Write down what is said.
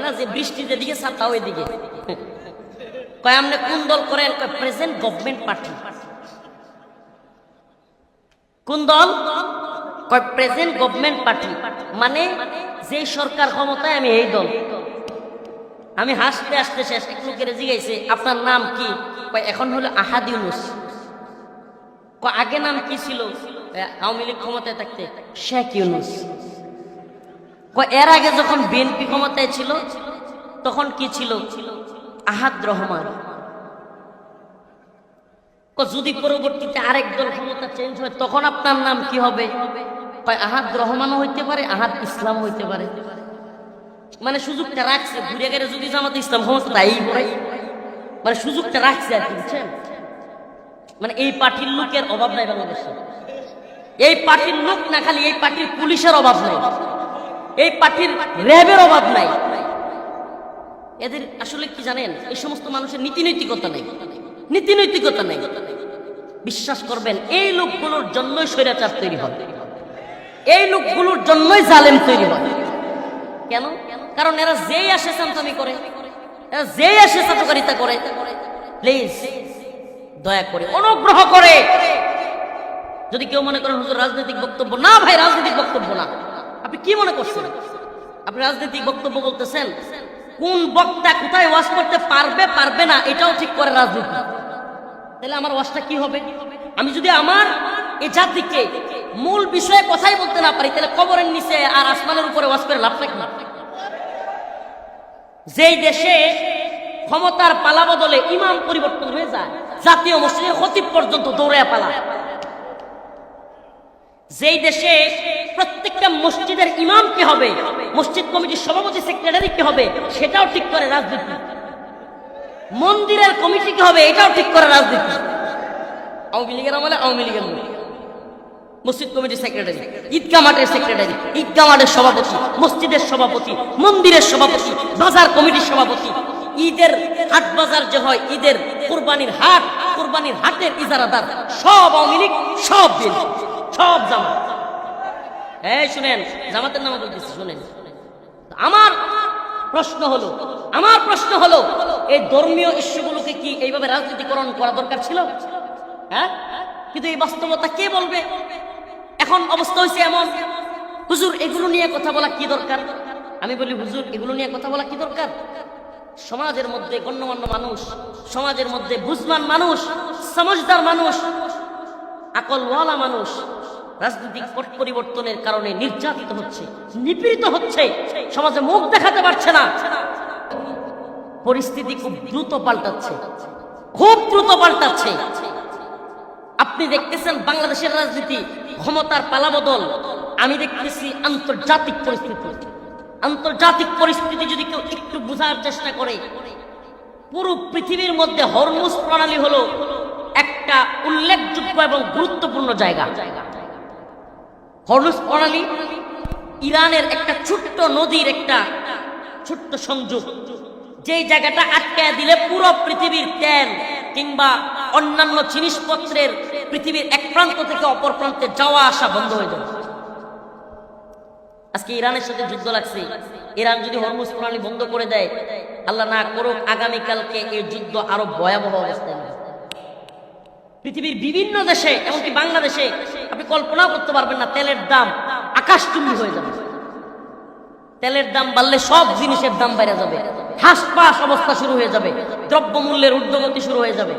না যে বৃষ্টি যেদিকে ছাতা ওইদিকে কয় আপনি কোন দল করেন? কয়, প্রেজেন্ট গভর্নমেন্ট পার্টি। কোন দল? কয়, প্রেজেন্ট গভর্নমেন্ট পার্টি। মানে যে সরকার ক্ষমতায়, আমি এই দল। আমি হাসতে হাসতে শেষ, এক লোকের জিগাইছে আপনার নাম কি? কয়, এখন হলো আহাদ ইউনুস। কয়, আগে নাম কি ছিল? আওয়ামী লীগ ক্ষমতায় থাকতে। শেখ ইউনুস। এর আগে যখন বিএনপি ক্ষমতায় ছিল, তখন কি ছিল? আহাদ রহমান। যদি পরবর্তীতে আরেক দল ক্ষমতা চেঞ্জ হয়, তখন আপনার নাম কি হবে? আহাদ রহমানও হইতে পারে, আহাদ ইসলাম হইতে পারে। মানে সুযোগটা রাখছে, ঘুরে গেলে যদি জামাত ইসলাম ক্ষমতা মানে সুযোগটা রাখছে আর কি, বুঝছেন? মানে এই পার্টির লোকের অভাব নাই বাংলাদেশে। এই পার্টির লোক না, খালি এই পার্টির পুলিশের অভাব নাই। এই পার্টির র্যাবের অভাব নাই। এদের আসলে কি জানেন? এই সমস্ত মানুষের নীতি নৈতিকতা নেই। নীতি নৈতিকতা নেই। বিশ্বাস করবেন, এই লোকগুলোর জন্যই স্বৈরাচার তৈরি হয়। এই লোকগুলোর জন্যই জালেম তৈরি হয়। কেন? কারণ এরা যেই আসে চামচামি করে, এরা যেই আসে চাটুকারিতা করে, প্লিজ দয়া করে, অনুগ্রহ করে। যদি কেউ মনে করেন, হুজুর, রাজনৈতিক বক্তব্য না, ভাই, রাজনৈতিক বক্তব্য না। আপনি কি মনে করছেন? আপনি রাজনৈতিক বক্তব্য বলতেছেন। কোন বক্তা কোথায় ওয়াশ করতে পারবে পারবে না, এটাও ঠিক করে রাজনীতি। তাহলে আমার ওয়াজটা কি হবে? আমি যদি আমার এই জাতিকে মূল বিষয়ে কথাই বলতে না পারি, তাহলে কবরের নিচে আর আসমানের উপরে ওয়াশ করে লাভ থাকে না যেই দেশে ক্ষমতার পালা বদলে ইমাম পরিবর্তন হয়ে যায়, জাতীয় মসজিদের খতিব পর্যন্ত দৌড়ে পালা। যেই দেশে প্রত্যেকটা মসজিদের ইমাম কি হবে, মসজিদ কমিটির সভাপতি, সেক্রেটারি কি হবে, সেটাও ঠিক করে রাজনীতি। মন্দিরের কমিটি কি হবে, এটাও ঠিক করে রাজনীতি। আওয়ামী লীগের আমলে আওয়ামী লীগের মসজিদ কমিটির সেক্রেটারি ঈদগা মাঠের সেক্রেটারি ঈদগা মাঠের সভাপতি, মসজিদের সভাপতি, মন্দিরের সভাপতি, বাজার কমিটির সভাপতি। ঈদের হাট বাজার যে হয়, ঈদের কোরবানির হাট, কোরবানির হাটের ইজারাদার, সব আওয়ামী লীগ, সব বিল সব জামাত। এই শুনেন, জামাতের নামে বলতেছি, শুনেন। আমার প্রশ্ন হলো, আমার প্রশ্ন হলো, এই ধর্মীয় ইস্যুগুলোকে কি এইভাবে রাজনীতিকরণ করা দরকার ছিল? হ্যাঁ? কিন্তু এই বাস্তবতা কে বলবে? এখন অবস্থা হয়েছে এমন। হুজুর, এগুলো নিয়ে কথা বলা কি দরকার? আমি বলি, হুজুর, এগুলো নিয়ে কথা বলা কি দরকার? সমাজের মধ্যে গণ্যমান্য মানুষ, সমাজের মধ্যে বুঝমান মানুষ, সমজদার মানুষ, আকলওয়ালা মানুষ রাজনৈতিক পরিবর্তনের কারণে নির্যাতিত হচ্ছে, নিপীড়িত হচ্ছে। সমাজে মুখ দেখাতে পারছে না। পরিস্থিতি খুব দ্রুত পাল্টাচ্ছে। খুব দ্রুত পাল্টাচ্ছে। আপনি দেখতেছেন বাংলাদেশের রাজনীতি ক্ষমতার পালাবদল। আমি দেখতেছি আন্তর্জাতিক পরিস্থিতি। আন্তর্জাতিক পরিস্থিতি যদি কেউ একটু বোঝার চেষ্টা করে, পুরো পৃথিবীর মধ্যে হরমুজ প্রণালী হলো একটা উল্লেখযোগ্য এবং গুরুত্বপূর্ণ জায়গা। হরমুজ প্রণালী ইরানের একটা ছোট্ট নদীর একটা ছোট্ট সংযোগ। যেই জায়গাটা আটকায় দিলে পুরো পৃথিবীর তেল কিংবা অন্যান্য জিনিসপত্রের পৃথিবীর এক প্রান্ত থেকে অপর প্রান্তে যাওয়া আসা বন্ধ হয়ে যাবে। আজকে ইরানের সাথে যুদ্ধ লাগছে। ইরান যদি হরমুজ প্রণালী বন্ধ করে দেয়, আল্লাহ না করুক আগামীকালকে এই যুদ্ধ আরও ভয়াবহ অবস্থায় পৃথিবীর বিভিন্ন দেশে, এমনকি বাংলাদেশে আপনি কল্পনাও করতে পারবেন না, তেলের দাম আকাশ আকাশচুম্বী হয়ে যাবে। তেলের দাম বাড়লে সব জিনিসের দাম বেড়ে যাবে। হাসপাস অবস্থা শুরু হয়ে যাবে, দ্রব্যমূল্যের ঊর্ধ্বগতি শুরু হয়ে যাবে।